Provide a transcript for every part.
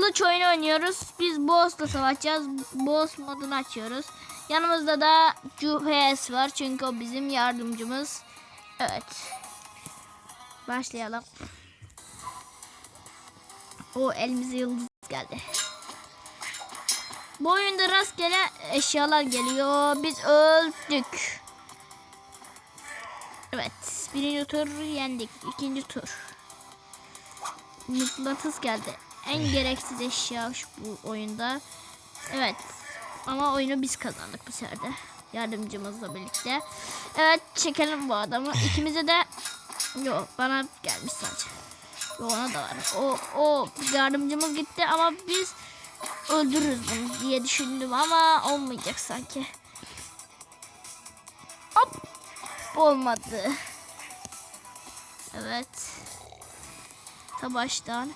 kılıç oyunu oynuyoruz. Biz boss'la savaşacağız. Boss modunu açıyoruz. Yanımızda da Juhes var. Çünkü o bizim yardımcımız. Evet. Başlayalım. O elimize yıldız geldi. Bu oyunda rastgele eşyalar geliyor. Biz öldük. Evet. Birinci tur yendik. İkinci tur. Mıknatıs geldi. En gereksiz eşya şu bu oyunda. Evet. Ama oyunu biz kazandık bu sefer de. Yardımcımızla birlikte. Evet çekelim bu adamı. İkimize de yok bana gelmiş sadece. Yok ona da var. O, o yardımcımız gitti ama biz öldürürüz bunu diye düşündüm ama olmayacak sanki. Hop. Olmadı. Evet. Ta baştan.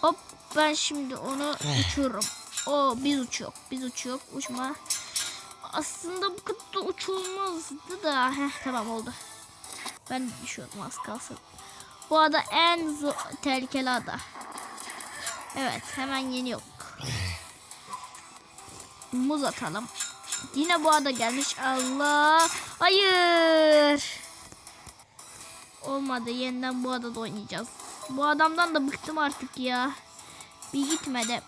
Hop ben şimdi onu uçururum. O biz uçuyor. Biz uçuyor. Uçma. Aslında bu kadar uçulmazdı da. Heh, tamam oldu. Ben düşüyordum az kalsın. Bu ada en tehlikeli ada. Evet hemen yeniyor. Muz atalım. Yine bu ada gelmiş. Allah. Hayır. Olmadı. Yeniden bu adada oynayacağız. Bu adamdan da bıktım artık ya. Bir gitmedi.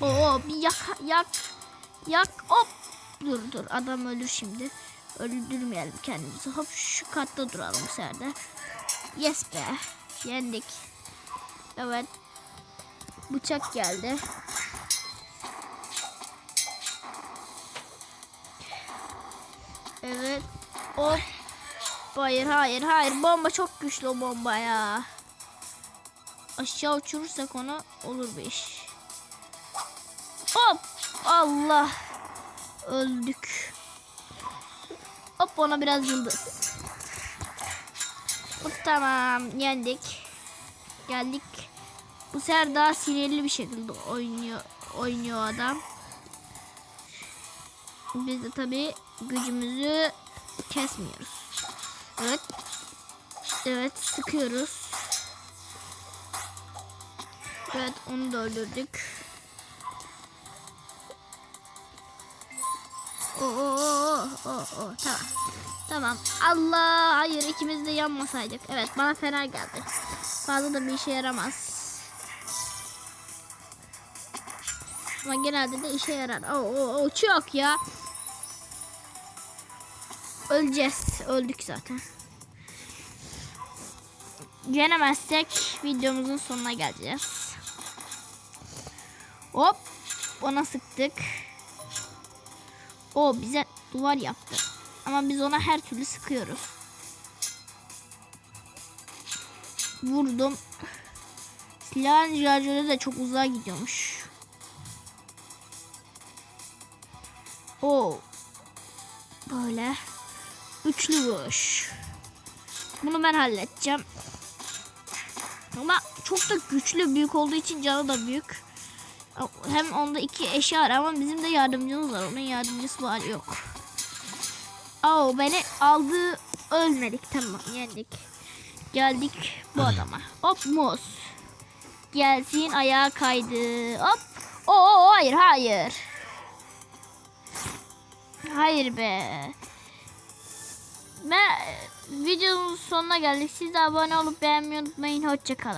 Oo bir yak yak yak hop. Dur dur adam ölür şimdi. Öldürmeyelim kendimizi. Hop şu katta duralım bu. Yes be. Yendik. Evet. Bıçak geldi. Evet. Hop. Hayır hayır hayır. Bomba çok güçlü o bomba ya. Aşağı uçurursak onu olur bir iş. Hop. Allah. Öldük. Hop ona biraz yıldız. Hop, tamam yendik. Geldik. Bu sefer daha sinirli bir şekilde oynuyor oynuyor adam. Biz de tabi gücümüzü kesmiyoruz. Evet. Evet sıkıyoruz. Evet onu da öldürdük. Oo, oo, oo, tamam. Tamam. Allah hayır ikimiz de yanmasaydık. Evet bana fena geldi. Fazla da bir işe yaramaz. Ama genelde de işe yarar. Oo, oo, oo, çok ya. Öleceğiz. Öldük zaten. Yenemezsek videomuzun sonuna geleceğiz. Hop. Ona sıktık. O bize duvar yaptı. Ama biz ona her türlü sıkıyoruz. Vurdum. Silahın şarjörü de çok uzağa gidiyormuş. O böyle üçlü vuruş. Bunu ben halledeceğim. Ama çok da güçlü büyük olduğu için canı da büyük. Hem onda iki eşya var ama bizim de yardımcımız var. Onun yardımcısı var yok. Oo beni aldı ölmedik tamam yendik. Geldik bu adama. Hop muz. Gelsin ayağa kaydı. Hop. Oo hayır hayır. Hayır be. Ve videonun sonuna geldik. Siz de abone olup beğenmeyi unutmayın. Hoşçakalın.